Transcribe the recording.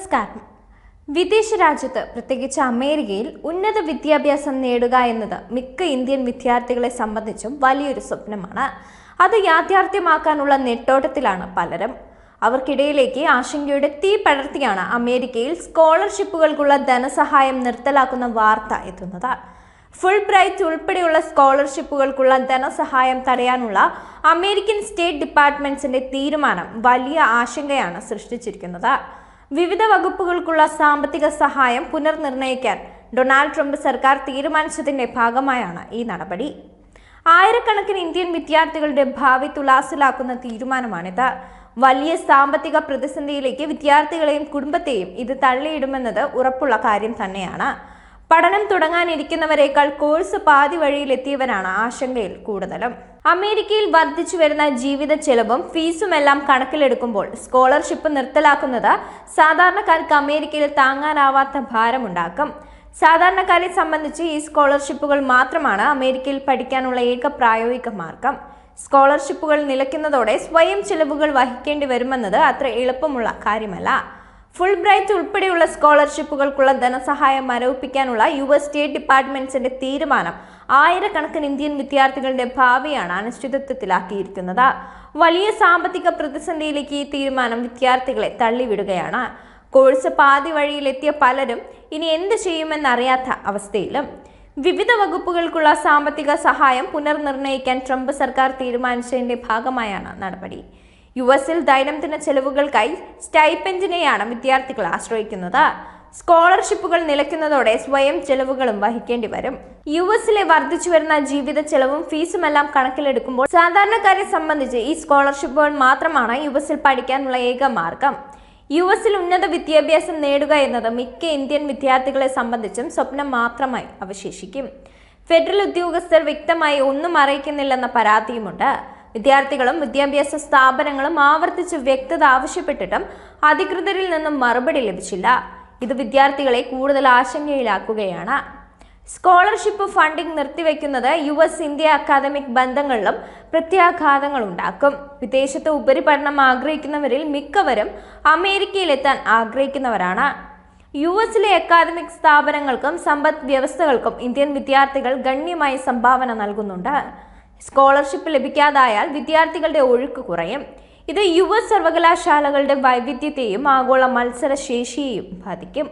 നമസ്കാരം. വിദേശ രാജ്യത്ത് പ്രത്യേകിച്ച് അമേരിക്കയിൽ ഉന്നത വിദ്യാഭ്യാസം നേടുക എന്നത് മിക്ക ഇന്ത്യൻ വിദ്യാർത്ഥികളെ സംബന്ധിച്ചും വലിയൊരു സ്വപ്നമാണ്. അത് യാഥാർത്ഥ്യമാക്കാനുള്ള നെട്ടോട്ടത്തിലാണ് പലരും. അവർക്കിടയിലേക്ക് ആശങ്കയുടെ തീ പടർത്തിയാണ് അമേരിക്കയിൽ സ്കോളർഷിപ്പുകൾക്കുള്ള ധനസഹായം നിർത്തലാക്കുന്ന വാർത്ത എത്തുന്നത്. ഫുൾ ബ്രൈറ്റ് ഉൾപ്പെടെയുള്ള സ്കോളർഷിപ്പുകൾക്കുള്ള ധനസഹായം തടയാനുള്ള അമേരിക്കൻ സ്റ്റേറ്റ് ഡിപ്പാർട്ട്മെന്റ്സിന്റെ തീരുമാനം വലിയ ആശങ്കയാണ് സൃഷ്ടിച്ചിരിക്കുന്നത്. വിവിധ വകുപ്പുകൾക്കുള്ള സാമ്പത്തിക സഹായം പുനർനിർണയിക്കാൻ ഡൊണാൾഡ് ട്രംപ് സർക്കാർ തീരുമാനിച്ചതിന്റെ ഭാഗമായാണ് ഈ നടപടി. ആയിരക്കണക്കിന് ഇന്ത്യൻ വിദ്യാർത്ഥികളുടെ ഭാവി തുലാസിലാക്കുന്ന തീരുമാനമാണിത്. വലിയ സാമ്പത്തിക പ്രതിസന്ധിയിലേക്ക് വിദ്യാർത്ഥികളെയും കുടുംബത്തെയും ഇത് തള്ളിയിടുമെന്നത് ഉറപ്പുള്ള കാര്യം തന്നെയാണ്. പഠനം തുടങ്ങാനിരിക്കുന്നവരെക്കാൾ കോഴ്സ് പാതി വഴിയിലെത്തിയവരാണ് ആശങ്കയിൽ കൂടുതലും. അമേരിക്കയിൽ വർദ്ധിച്ചു വരുന്ന ജീവിത ചെലവും ഫീസുമെല്ലാം കണക്കിലെടുക്കുമ്പോൾ സ്കോളർഷിപ്പ് നിർത്തലാക്കുന്നത് സാധാരണക്കാർക്ക് അമേരിക്കയിൽ താങ്ങാനാവാത്ത ഭാരമുണ്ടാക്കും. സാധാരണക്കാരെ സംബന്ധിച്ച് ഈ സ്കോളർഷിപ്പുകൾ മാത്രമാണ് അമേരിക്കയിൽ പഠിക്കാനുള്ള ഏക പ്രായോഗിക മാർഗം. സ്കോളർഷിപ്പുകൾ നിലയ്ക്കുന്നതോടെ സ്വയം ചിലവുകൾ വഹിക്കേണ്ടി വരുമെന്നത് അത്ര എളുപ്പമുള്ള കാര്യമല്ല. ഫുൾ ബ്രൈറ്റ് ഉൾപ്പെടെയുള്ള സ്കോളർഷിപ്പുകൾക്കുള്ള ധനസഹായം മരവിപ്പിക്കാനുള്ള യു എസ് സ്റ്റേറ്റ് ഡിപ്പാർട്ട്മെന്റ്സിന്റെ തീരുമാനം ആയിരക്കണക്കിന് ഇന്ത്യൻ വിദ്യാർത്ഥികളുടെ ഭാവിയാണ് അനിശ്ചിതത്വത്തിലാക്കിയിരിക്കുന്നത്. വലിയ സാമ്പത്തിക പ്രതിസന്ധിയിലേക്ക് ഈ തീരുമാനം വിദ്യാർത്ഥികളെ തള്ളിവിടുകയാണ്. കോഴ്സ് പാതി വഴിയിലെത്തിയ പലരും ഇനി എന്ത് ചെയ്യുമെന്നറിയാത്ത അവസ്ഥയിലും. വിവിധ വകുപ്പുകൾക്കുള്ള സാമ്പത്തിക സഹായം പുനർനിർണയിക്കാൻ ട്രംപ് സർക്കാർ തീരുമാനിച്ചതിന്റെ ഭാഗമായാണ് നടപടി. യു എസിൽ ദൈനംദിന ചെലവുകൾക്കായി സ്റ്റൈപ്പൻഡിനെയാണ് വിദ്യാർത്ഥികൾ ആശ്രയിക്കുന്നത്. സ്കോളർഷിപ്പുകൾ നിലയ്ക്കുന്നതോടെ സ്വയം ചെലവുകളും വഹിക്കേണ്ടി വരും. യു എസിലെ വർദ്ധിച്ചു വരുന്ന ജീവിത ചെലവും ഫീസുമെല്ലാം കണക്കിലെടുക്കുമ്പോൾ സാധാരണക്കാരെ സംബന്ധിച്ച് ഈ സ്കോളർഷിപ്പുകൾ മാത്രമാണ് യു എസിൽ പഠിക്കാനുള്ള ഏക മാർഗം. യു എസിൽ ഉന്നത വിദ്യാഭ്യാസം നേടുക എന്നത് മിക്ക ഇന്ത്യൻ വിദ്യാർത്ഥികളെ സംബന്ധിച്ചും സ്വപ്നം മാത്രമായി അവശേഷിക്കും. ഫെഡറൽ ഉദ്യോഗസ്ഥർ വ്യക്തമായി ഒന്നും അറിയിക്കുന്നില്ലെന്ന പരാതിയുമുണ്ട്. വിദ്യാർത്ഥികളും വിദ്യാഭ്യാസ സ്ഥാപനങ്ങളും ആവർത്തിച്ച് വ്യക്തത ആവശ്യപ്പെട്ടിട്ടും അധികൃതരിൽ നിന്നും മറുപടി ലഭിച്ചില്ല. ഇത് വിദ്യാർത്ഥികളെ കൂടുതൽ ആശങ്കയിലാക്കുകയാണ്. സ്കോളർഷിപ്പ് ഫണ്ടിംഗ് നിർത്തിവെക്കുന്നത് യു എസ് ഇന്ത്യ അക്കാദമിക് ബന്ധങ്ങളിലും പ്രത്യാഘാതങ്ങൾ ഉണ്ടാക്കും. വിദേശത്ത് ഉപരിപഠനം ആഗ്രഹിക്കുന്നവരിൽ മിക്കവരും അമേരിക്കയിലെത്താൻ ആഗ്രഹിക്കുന്നവരാണ്. യു എസിലെ അക്കാദമിക് സ്ഥാപനങ്ങൾക്കും സമ്പദ് വ്യവസ്ഥകൾക്കും ഇന്ത്യൻ വിദ്യാർത്ഥികൾ ഗണ്യമായ സംഭാവന നൽകുന്നുണ്ട്. സ്കോളർഷിപ്പ് ലഭിക്കാതായാൽ വിദ്യാർത്ഥികളുടെ ഒഴുക്ക് കുറയും. ഇത് യുവ സർവകലാശാലകളുടെ വൈവിധ്യത്തെയും ആഗോള മത്സരശേഷിയെയും ബാധിക്കും.